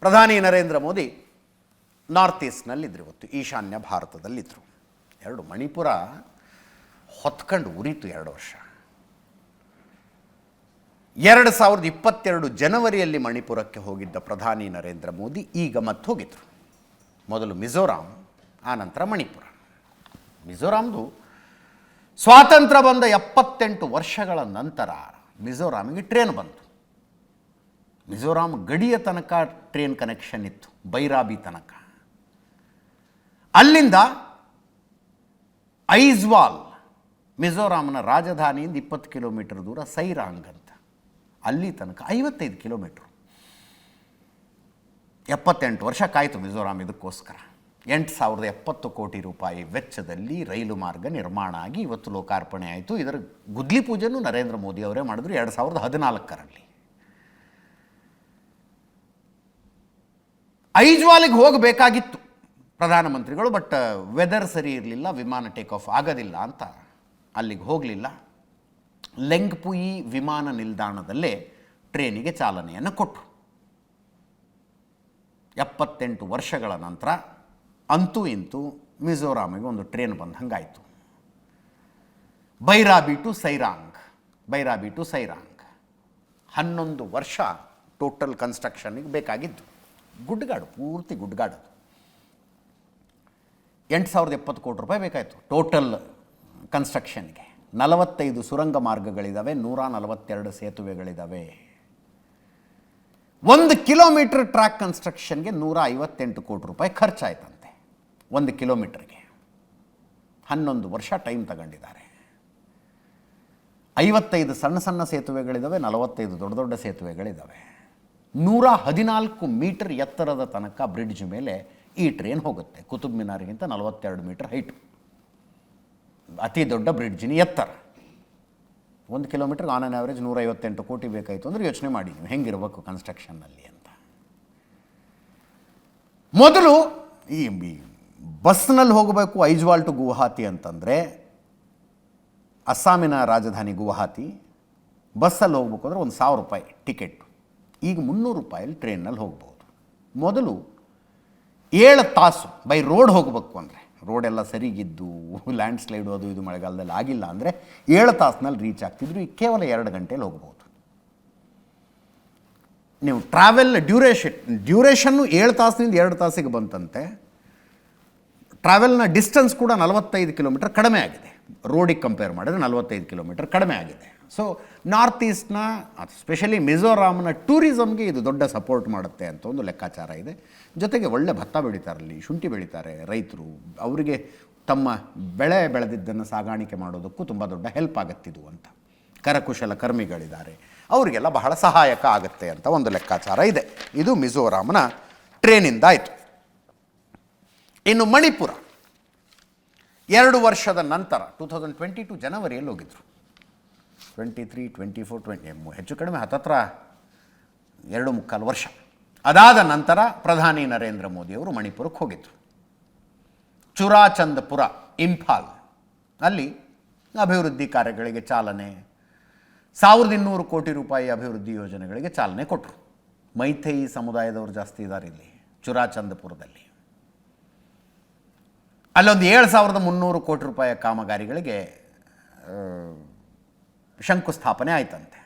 ಪ್ರಧಾನಿ ನರೇಂದ್ರ ಮೋದಿ ನಾರ್ತ್ ಈಸ್ಟ್ನಲ್ಲಿದ್ದರು ಇವತ್ತು, ಈಶಾನ್ಯ ಭಾರತದಲ್ಲಿದ್ದರು ಎರಡು ಮಣಿಪುರ ಹೊತ್ಕೊಂಡು ಉರಿತು ಎರಡು ವರ್ಷ. ಎರಡು ಸಾವಿರದ ಇಪ್ಪತ್ತೆರಡು ಜನವರಿಯಲ್ಲಿ ಮಣಿಪುರಕ್ಕೆ ಹೋಗಿದ್ದ ಪ್ರಧಾನಿ ನರೇಂದ್ರ ಮೋದಿ ಈಗ ಮತ್ತೆ ಹೋಗಿದ್ರು. ಮೊದಲು ಮಿಜೋರಾಂ ಆನಂತರ ಮಣಿಪುರ. ಮಿಜೋರಾಂದು ಸ್ವಾತಂತ್ರ್ಯ ಬಂದ ಎಪ್ಪತ್ತೆಂಟು ವರ್ಷಗಳ ನಂತರ ಮಿಜೋರಾಮಿಗೆ ಟ್ರೇನ್ ಬಂತು. ಮಿಜೋರಾಂ ಗಡಿಯ ತನಕ ಟ್ರೈನ್ ಕನೆಕ್ಷನ್ ಇತ್ತು, ಬೈರಾಬಿ ತನಕ. ಅಲ್ಲಿಂದ ಐಜ್ವಾಲ್, ಮಿಜೋರಾಂನ ರಾಜಧಾನಿಯಿಂದ ಇಪ್ಪತ್ತು ಕಿಲೋಮೀಟರ್ ದೂರ ಸೈರಾಂಗ್ ಅಂತ. ಅಲ್ಲಿ ತನಕ ಐವತ್ತೈದು ಕಿಲೋಮೀಟ್ರು. ಎಪ್ಪತ್ತೆಂಟು ವರ್ಷ ಕಾಯಿತು ಮಿಜೋರಾಂ ಇದಕ್ಕೋಸ್ಕರ. ಎಂಟು ಸಾವಿರದ ಎಪ್ಪತ್ತು ಕೋಟಿ ರೂಪಾಯಿ ವೆಚ್ಚದಲ್ಲಿ ರೈಲು ಮಾರ್ಗ ನಿರ್ಮಾಣ ಆಗಿ ಇವತ್ತು ಲೋಕಾರ್ಪಣೆ ಆಯಿತು. ಇದರ ಗುದ್ಲಿ ಪೂಜೆನೂ ನರೇಂದ್ರ ಮೋದಿ ಅವರೇ ಮಾಡಿದ್ರು. ಎರಡು ಸಾವಿರದ ಹದಿನಾಲ್ಕರಲ್ಲಿ. ಐಜ್ವಾಲಿಗೆ ಹೋಗಬೇಕಾಗಿತ್ತು ಪ್ರಧಾನಮಂತ್ರಿಗಳು, ಬಟ್ ವೆದರ್ ಸರಿ ಇರಲಿಲ್ಲ, ವಿಮಾನ ಟೇಕ್ ಆಫ್ ಆಗೋದಿಲ್ಲ ಅಂತ ಅಲ್ಲಿಗೆ ಹೋಗಲಿಲ್ಲ. ಲೆಂಗ್ಪುಯಿ ವಿಮಾನ ನಿಲ್ದಾಣದಲ್ಲೇ ಟ್ರೇನಿಗೆ ಚಾಲನೆಯನ್ನು ಕೊಟ್ಟರು ಎಪ್ಪತ್ತೆಂಟು ವರ್ಷಗಳ ನಂತರ ಅಂತೂ ಇಂತೂ ಮಿಜೋರಾಮಿಗೆ ಒಂದು ಟ್ರೇನ್ ಬಂದ ಹಂಗಾಯಿತು. Bairabi to Sairang, Bairabi to Sairang. ಹನ್ನೊಂದು ವರ್ಷ ಟೋಟಲ್ ಕನ್ಸ್ಟ್ರಕ್ಷನ್ಗೆ ಬೇಕಾಗಿದ್ದು. ಗುಡ್ಗಾಡು ಪೂರ್ತಿ ಗುಡ್ಗಾಡು ಎಂಟು ಸಾವಿರದ ಎಪ್ಪತ್ತು ಕೋಟಿ ರೂಪಾಯಿ ಬೇಕಾಯಿತು ಟೋಟಲ್ ಕನ್ಸ್ಟ್ರಕ್ಷನ್ಗೆ ನಲವತ್ತೈದು ಸುರಂಗ ಮಾರ್ಗಗಳಿದ್ದಾವೆ ನೂರ ನಲವತ್ತೆರಡು ಸೇತುವೆಗಳಿದ್ದಾವೆ ಒಂದು ಕಿಲೋಮೀಟರ್ ಟ್ರ್ಯಾಕ್ ಕನ್ಸ್ಟ್ರಕ್ಷನ್ಗೆ ನೂರ ಐವತ್ತೆಂಟು ಕೋಟಿ ರೂಪಾಯಿ ಖರ್ಚಾಯ್ತಂತೆ, ಒಂದು ಕಿಲೋಮೀಟರ್ಗೆ. ಹನ್ನೊಂದು ವರ್ಷ ಟೈಮ್ ತಗೊಂಡಿದ್ದಾರೆ. ಐವತ್ತೈದು ಸಣ್ಣ ಸಣ್ಣ ಸೇತುವೆಗಳಿದ್ದಾವೆ ನಲವತ್ತೈದು ದೊಡ್ಡ ದೊಡ್ಡ ಸೇತುವೆಗಳಿದ್ದಾವೆ ನೂರ ಹದಿನಾಲ್ಕು ಮೀಟರ್ ಎತ್ತರದ ತನಕ ಬ್ರಿಡ್ಜ್ ಮೇಲೆ ಈ ಟ್ರೈನ್ ಹೋಗುತ್ತೆ. ಕುತುಬ್ ಮಿನಾರಿಗಿಂತ ನಲವತ್ತೆರಡು ಮೀಟರ್ ಹೈಟು ಅತಿ ದೊಡ್ಡ ಬ್ರಿಡ್ಜಿನ ಎತ್ತರ. ಒಂದು ಕಿಲೋಮೀಟರ್ ಆನ್ ಆನ್ ನೂರ ಐವತ್ತೆಂಟು ಕೋಟಿ ಬೇಕಾಯಿತು ಅಂದರೆ ಯೋಚನೆ ಮಾಡಿ ನೀವು. ಹೆಂಗಿರಬೇಕು ಕನ್ಸ್ಟ್ರಕ್ಷನ್ನಲ್ಲಿ ಅಂತ. ಮೊದಲು ಈ ಬಸ್ನಲ್ಲಿ ಹೋಗಬೇಕು ಐಜ್ವಾಲ್ ಟು ಗುವಾಹತಿ ಅಂತಂದರೆ ಅಸ್ಸಾಮಿನ ರಾಜಧಾನಿ ಗುವಾಹತಿ. ಬಸ್ಸಲ್ಲಿ ಹೋಗ್ಬೇಕು ಅಂದರೆ ಒಂದು ಸಾವಿರ ರೂಪಾಯಿ ಟಿಕೆಟ್ ಈಗ ಮುನ್ನೂರು ರೂಪಾಯಲ್ಲಿ ಟ್ರೈನಲ್ಲಿ ಹೋಗ್ಬೋದು. ಮೊದಲು ಏಳು ತಾಸು ಬೈ ರೋಡ್ ಹೋಗಬೇಕು ಅಂದರೆ ರೋಡೆಲ್ಲ ಸರಿಗಿದ್ದು ಲ್ಯಾಂಡ್ ಸ್ಲೈಡು ಅದು ಇದು ಮಳೆಗಾಲದಲ್ಲಿ ಆಗಿಲ್ಲ ಅಂದರೆ ಏಳು ತಾಸಿನಲ್ಲಿ ರೀಚ್ ಆಗ್ತಿದ್ರು ಈಗ ಕೇವಲ ಎರಡು ಗಂಟೆಯಲ್ಲಿ ಹೋಗ್ಬೋದು. ನೀವು ಟ್ರಾವೆಲ್ ಡ್ಯೂರೇಷನ್ ಡ್ಯೂರೇಷನ್ನು ಏಳು ತಾಸಿನಿಂದ ಎರಡು ತಾಸಿಗೆ ಬಂತಂತೆ ಟ್ರಾವೆಲ್ನ ಡಿಸ್ಟೆನ್ಸ್ ಕೂಡ ನಲವತ್ತೈದು ಕಿಲೋಮೀಟರ್ ಕಡಿಮೆ ಆಗಿದೆ. ರೋಡಿಗೆ ಕಂಪೇರ್ ಮಾಡಿದ್ರೆ ನಲವತ್ತೈದು ಕಿಲೋಮೀಟರ್ ಕಡಿಮೆ ಆಗಿದೆ. ಸೊ ನಾರ್ತ್ ಈಸ್ಟ್ನ ಸ್ಪೆಷಲಿ ಮಿಜೋರಾಮ್ನ ಟೂರಿಸಮ್ಗೆ ಇದು ದೊಡ್ಡ ಸಪೋರ್ಟ್ ಮಾಡುತ್ತೆ ಅಂತ ಒಂದು ಲೆಕ್ಕಾಚಾರ ಇದೆ. ಜೊತೆಗೆ ಒಳ್ಳೆ ಭತ್ತ ಬೆಳೀತಾರಲ್ಲಿ, ಶುಂಠಿ ಬೆಳೀತಾರೆ ರೈತರು. ಅವರಿಗೆ ತಮ್ಮ ಬೆಳೆ ಬೆಳೆದಿದ್ದನ್ನು ಸಾಗಾಣಿಕೆ ಮಾಡೋದಕ್ಕೂ ತುಂಬ ದೊಡ್ಡ ಹೆಲ್ಪ್ ಆಗತ್ತಿದು ಅಂತ. ಕರಕುಶಲ ಕರ್ಮಿಗಳಿದ್ದಾರೆ. ಅವರಿಗೆಲ್ಲ ಬಹಳ ಸಹಾಯಕ ಆಗುತ್ತೆ ಅಂತ ಒಂದು ಲೆಕ್ಕಾಚಾರ ಇದೆ. ಇದು ಮಿಜೋರಾಮ್ನ ಟ್ರೇನಿಂದ ಆಯಿತು. ಇನ್ನು ಮಣಿಪುರ. ಎರಡು ವರ್ಷದ ನಂತರ ಟೂ ತೌಸಂಡ್ ಟ್ವೆಂಟಿ ಟು ಜನವರಿಯಲ್ಲಿ ಹೋಗಿದ್ರು. Twenty three twenty four twenty ಹೆಚ್ಚು ಕಡಿಮೆ ಹತ್ತತ್ರ ಎರಡು ಮುಕ್ಕಾಲು ವರ್ಷ. ಅದಾದ ನಂತರ ಪ್ರಧಾನಿ ನರೇಂದ್ರ ಮೋದಿಯವರು ಮಣಿಪುರಕ್ಕೆ ಹೋಗಿದ್ರು. ಚುರಾಚಂದಪುರ, ಇಂಫಾಲ್ ಅಲ್ಲಿ ಅಭಿವೃದ್ಧಿ ಕಾರ್ಯಗಳಿಗೆ ಚಾಲನೆ, ಸಾವಿರದ ಇನ್ನೂರು ಕೋಟಿ ರೂಪಾಯಿ ಅಭಿವೃದ್ಧಿ ಯೋಜನೆಗಳಿಗೆ ಚಾಲನೆ ಕೊಟ್ಟರು ಮೈಥೈ ಸಮುದಾಯದವರು ಜಾಸ್ತಿ ಇದ್ದಾರೆ ಇಲ್ಲಿ, ಚುರಾಚಂದಪುರದಲ್ಲಿ. ಅಲ್ಲೊಂದು ಏಳು ಸಾವಿರದ ಮುನ್ನೂರು ಕೋಟಿ ರೂಪಾಯಿ ಕಾಮಗಾರಿಗಳಿಗೆ ಶಂಕುಸ್ಥಾಪನೆ ಆಯ್ತಂತೆ.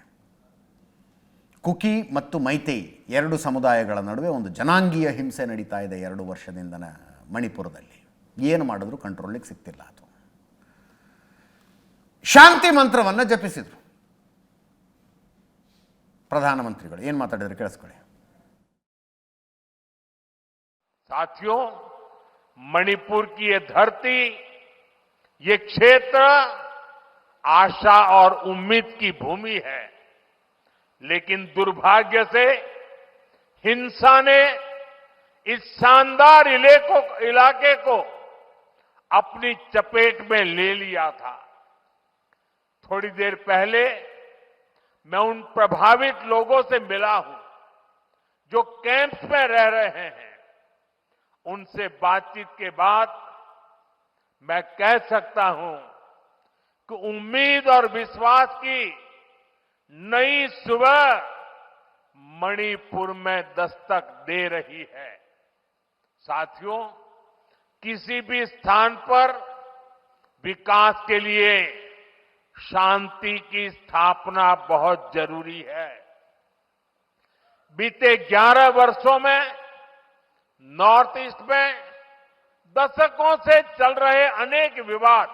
ಕುಕಿ ಮತ್ತು ಮೈತೈ ಎರಡು ಸಮುದಾಯಗಳ ನಡುವೆ ಒಂದು ಜನಾಂಗೀಯ ಹಿಂಸೆ ನಡೀತಾ ಇದೆ ಎರಡು ವರ್ಷದಿಂದ ಮಣಿಪುರದಲ್ಲಿ. ಏನು ಮಾಡಿದ್ರು ಕಂಟ್ರೋಲಿಗೆ ಸಿಗ್ತಿಲ್ಲ ಅದು. ಶಾಂತಿ ಮಂತ್ರವನ್ನು ಜಪಿಸಿದರು. ಪ್ರಧಾನಮಂತ್ರಿಗಳು, ಏನು ಮಾತಾಡಿದ್ರು ಕೇಳಿಸ್ಕೊಳ್ಳಿ. ಸಾಥಿಯೋ मणिपुर की ये धरती, ये क्षेत्र आशा और उम्मीद की भूमि है। लेकिन दुर्भाग्य से हिंसा ने इस शानदार इलेको को अपनी चपेट में ले लिया था। थोड़ी देर पहले मैं उन प्रभावित लोगों से मिला हूँ, जो कैंप्स में रह रहे हैं। उनसे बातचीत के बाद मैं कह सकता हूँ कि उम्मीद और विश्वास की नई सुबह मणिपुर में दस्तक दे रही है। साथियों, किसी भी स्थान पर विकास के लिए शांति की स्थापना बहुत ज़रूरी है। बीते 11 वर्षों में नॉर्थ ईस्ट में दशकों से चल रहे अनेक विवाद,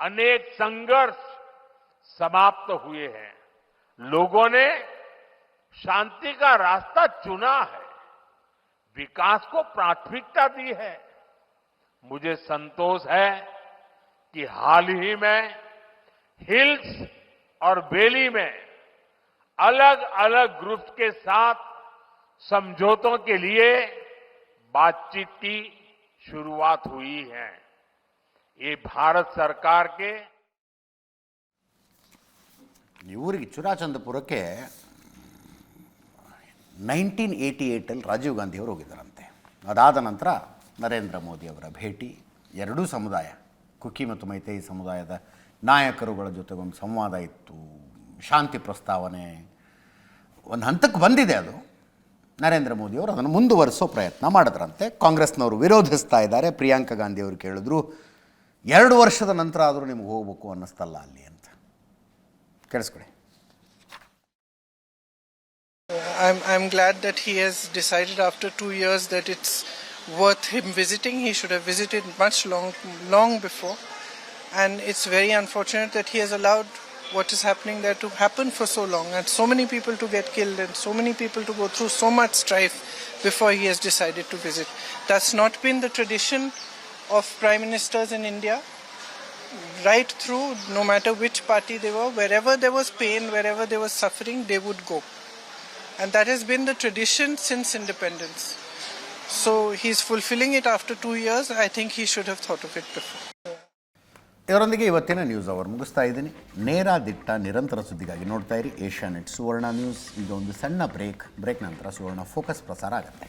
अनेक संघर्ष समाप्त तो हुए हैं। लोगों ने शांति का रास्ता चुना है, विकास को प्राथमिकता दी है। मुझे संतोष है कि हाल ही में हिल्स और वैली में अलग अलग ग्रुप्स के साथ समझौतों के लिए बातचीत की शुरुआत हुई है ये भारत सरकार के ಇವರಿಗೆ ಚುರಾಚಂದಪುರಕ್ಕೆ ನೈನ್ಟೀನ್ ಏಯ್ಟಿ ಏಯ್ಟಲ್ಲಿ ರಾಜೀವ್ ಗಾಂಧಿಯವರು ಹೋಗಿದ್ದಾರಂತೆ ಅದಾದ ನಂತರ ನರೇಂದ್ರ ಮೋದಿಯವರ ಭೇಟಿ ಎರಡೂ ಸಮುದಾಯ ಕುಕಿ ಮತ್ತು ಮೈತೈ ಸಮುದಾಯದ ನಾಯಕರುಗಳ ಜೊತೆ ಒಂದು ಸಂವಾದ ಇತ್ತು ಶಾಂತಿ ಪ್ರಸ್ತಾವನೆ ಒಂದು ಹಂತಕ್ಕೆ ಬಂದಿದೆ ಅದು ನರೇಂದ್ರ ಮೋದಿಯವರು ಅದನ್ನು ಮುಂದುವರಿಸೋ ಪ್ರಯತ್ನ ಮಾಡಿದ್ರಂತೆ ಕಾಂಗ್ರೆಸ್ನವರು ವಿರೋಧಿಸ್ತಾ ಇದ್ದಾರೆ ಪ್ರಿಯಾಂಕಾ ಗಾಂಧಿಯವರು ಕೇಳಿದ್ರು ಎರಡು ವರ್ಷದ ನಂತರ ಆದರೂ ನಿಮ್ಗೆ ಹೋಗ್ಬೇಕು ಅನ್ನಿಸ್ತಲ್ಲ ಅಲ್ಲಿ ಅಂತ ಕೇಳಿಸ್ಕೊಳ್ಳಿ I'm, I'm glad that he has decided after two years that it's worth him visiting. He should have visited much long, long before. And it's very unfortunate that he has allowed what is happening there to happen for so long and so many people to get killed and so many people to go through so much strife before he has decided to visit. That's not been the tradition of prime ministers in India right through, no matter which party they were, wherever there was pain, wherever there was suffering, they would go. And that has been the tradition since independence. So he's fulfilling it after two years. I think he should have thought of it before. ಇದರೊಂದಿಗೆ ಇವತ್ತಿನ news hour ಮುಗಿಸ್ತಾ ಇದ್ದೀನಿ. ನೇರ ದಿಟ್ಟ ನಿರಂತರ ಸುದ್ದಿಗಾಗಿ ನೋಡ್ತಾ ಇರಿ. ಏಷ್ಯಾನೆಟ್ ಸುವರ್ಣ ನ್ಯೂಸ್ ಈಗ ಒಂದು ಸಣ್ಣ ಬ್ರೇಕ್ ಬ್ರೇಕ್ ನಂತರ ಸುವರ್ಣ ಫೋಕಸ್ ಪ್ರಸಾರ ಆಗುತ್ತೆ.